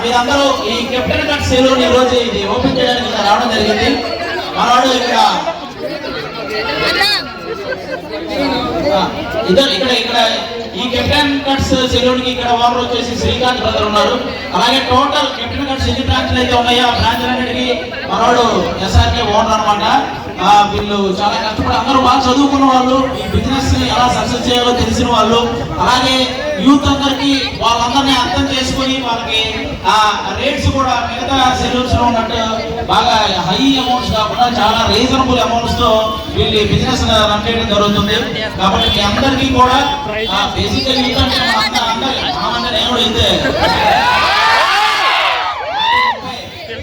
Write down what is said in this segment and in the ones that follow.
మీరందరూ ఈ captain cut salon ఈ రోజు ఇది ఓపెన్ చేయడానికి రావడం జరిగింది. మనవాడు ఇక్కడ ఇద్దరు ఇక్కడ ఇక్కడ ఈ కెప్టెన్ కట్స్ సెలూన్కి ఇక్కడ ఓనర్ వచ్చేసి శ్రీకాంత్ బ్రదర్ ఉన్నారు. అలాగే టోటల్ కెప్టెన్ కట్స్ ఎన్ని బ్రాంచ్లు అయితే ఉన్నాయో ఆ బ్రాంచ్ అన్నిటికీ మనవాడు ఎస్ఆర్కే ఓనర్ అనమాట వీళ్ళు చాలా కష్టపడి అందరూ బాగా చదువుకున్న వాళ్ళు. ఈ బిజినెస్ సక్సెస్ చేయాలో తెలిసిన వాళ్ళు అలాగే యూత్ అందరికి వాళ్ళందరినీ అర్థం చేసుకొని వాళ్ళకి ఆ రేట్స్ కూడా మిగతా సెలూన్స్లో ఉన్నట్టు బాగా హై అమౌంట్స్ కాకుండా చాలా రీజనబుల్ అమౌంట్స్తో వీళ్ళు బిజినెస్ రన్ చేయడం జరుగుతుంది. కాబట్టి మీ అందరికీ కూడా బేసికల్ యూత్ అంటే నేను కూడా అయితే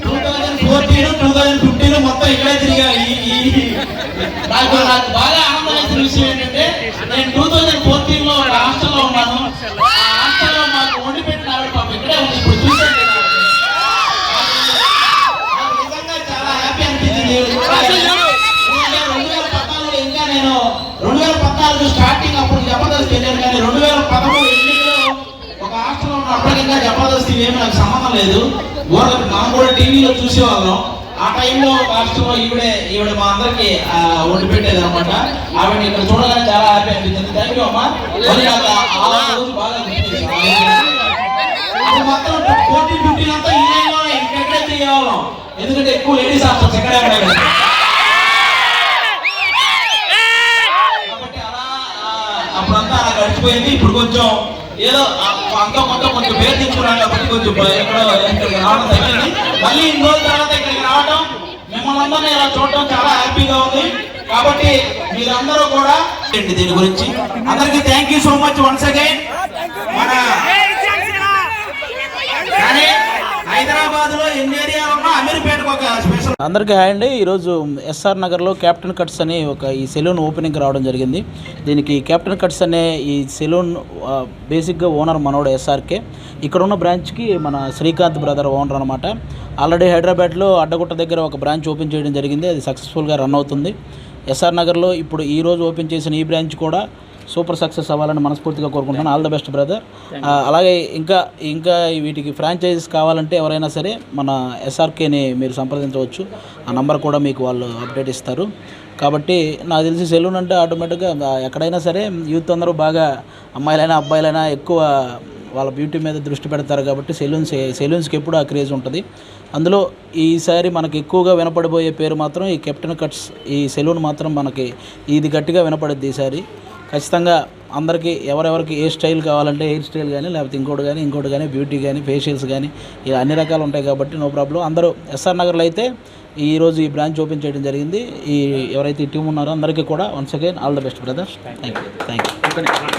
two thousand fourteen two thousand fifteen మొత్తం ఇక్కడే తిరిగా నాకు నాకు బాగా ఉన్నప్పటికీ ఇంకా జబర్దస్త్ ఏమి నాకు సంబంధం లేదు. గోడలకు మనం కూడా టీవీలో చూసేవాళ్ళం. ఆ టైంలో ఒక ఈవిడే ఈవిడ మా అందరికి వండి పెట్టేది అనమాట ఆవిడ ఇక్కడ చూడగానే చాలా హ్యాపీ అనిపించింది. థ్యాంక్ యూ అమ్మా. మరి నాకు ఆ- రోజు బాగా గుర్తు మొత్తం ఫోర్టీన్ ఫిఫ్టీన్ అంతా ఈ లైన్లో ఇంకెక్కడే తీయవాళ్ళం ఎందుకంటే ఎక్కువ లేడీస్ హాస్టల్స్ ఎక్కడే ఉన్నాయి కాబట్టి అలా అప్పుడంతా అలా గడిచిపోయింది. ఇప్పుడు కొంచెం ఏదో అంత కొంత కొంచెం పేరు తెచ్చుకున్నాను కాబట్టి కొంచెం ఎక్కడో ఇక్కడికి రావడం తగ్గింది మళ్ళీ ఇన్ని రోజుల తర్వాత ఇక్కడికి రావడం మిమ్మల్ని అందరినీ ఇలా చూడటం చాలా హ్యాపీగా ఉంది. కాబట్టి మీరందరూ కూడా దీని గురించి? అందరికీ thank you so much once again మన హైదరాబాద్ అమీర్పేటకు ఒక స్పెషల్ అందరికీ హాయ్ అండి. ఈరోజు ఎస్ఆర్ నగర్లో క్యాప్టెన్ కట్స్ అని ఒక ఈ సెలూన్ ఓపెనింగ్ రావడం జరిగింది. దీనికి క్యాప్టెన్ కట్స్ అనే ఈ సెలూన్ బేసిక్గా ఓనర్ మనోడు ఎస్ఆర్కే. ఇక్కడ ఉన్న బ్రాంచ్కి మన శ్రీకాంత్ బ్రదర్ ఓనర్ అనమాట ఆల్రెడీ హైదరాబాద్లో అడ్డగుట్ట దగ్గర ఒక బ్రాంచ్ ఓపెన్ చేయడం జరిగింది. అది సక్సెస్ఫుల్గా రన్ అవుతుంది. ఎస్ఆర్ నగర్లో ఇప్పుడు ఈరోజు ఓపెన్ చేసిన ఈ బ్రాంచ్ కూడా సూపర్ సక్సెస్ అవ్వాలని మనస్ఫూర్తిగా కోరుకుంటున్నాను. ఆల్ ద బెస్ట్ బ్రదర్ అలాగే ఇంకా ఇంకా వీటికి ఫ్రాంచైజీస్ కావాలంటే ఎవరైనా సరే మన ఎస్ఆర్కేని మీరు సంప్రదించవచ్చు. ఆ నంబర్ కూడా మీకు వాళ్ళు అప్డేట్ ఇస్తారు. కాబట్టి నాకు తెలిసి సెలూన్ అంటే ఆటోమేటిక్గా ఎక్కడైనా సరే యూత్ అందరూ బాగా అమ్మాయిలైనా అబ్బాయిలైనా ఎక్కువ వాళ్ళ బ్యూటీ మీద దృష్టి పెడతారు కాబట్టి సెలూన్స్ సెలూన్స్కి ఎప్పుడు ఆ క్రేజ్ ఉంటుంది. అందులో ఈసారి మనకి ఎక్కువగా వినపడిపోయే పేరు మాత్రం ఈ కెప్టెన్ కట్స్ ఈ సెలూన్ మాత్రం మనకి ఇది గట్టిగా వినపడుద్ది ఈసారి. ఖచ్చితంగా అందరికీ ఎవరెవరికి ఏ స్టైల్ కావాలంటే హెయిర్ స్టైల్ కానీ లేకపోతే ఇంకోటి కానీ ఇంకోటి కానీ బ్యూటీ కానీ ఫేషియల్స్ కానీ ఇలా అన్ని రకాలు ఉంటాయి కాబట్టి నో ప్రాబ్లం. అందరూ ఎస్ఆర్ నగర్లో అయితే ఈరోజు ఈ బ్రాంచ్ ఓపెన్ చేయడం జరిగింది. ఈ ఎవరైతే ఈ టీం ఉన్నారో అందరికీ కూడా once again all the best brother thank you thank you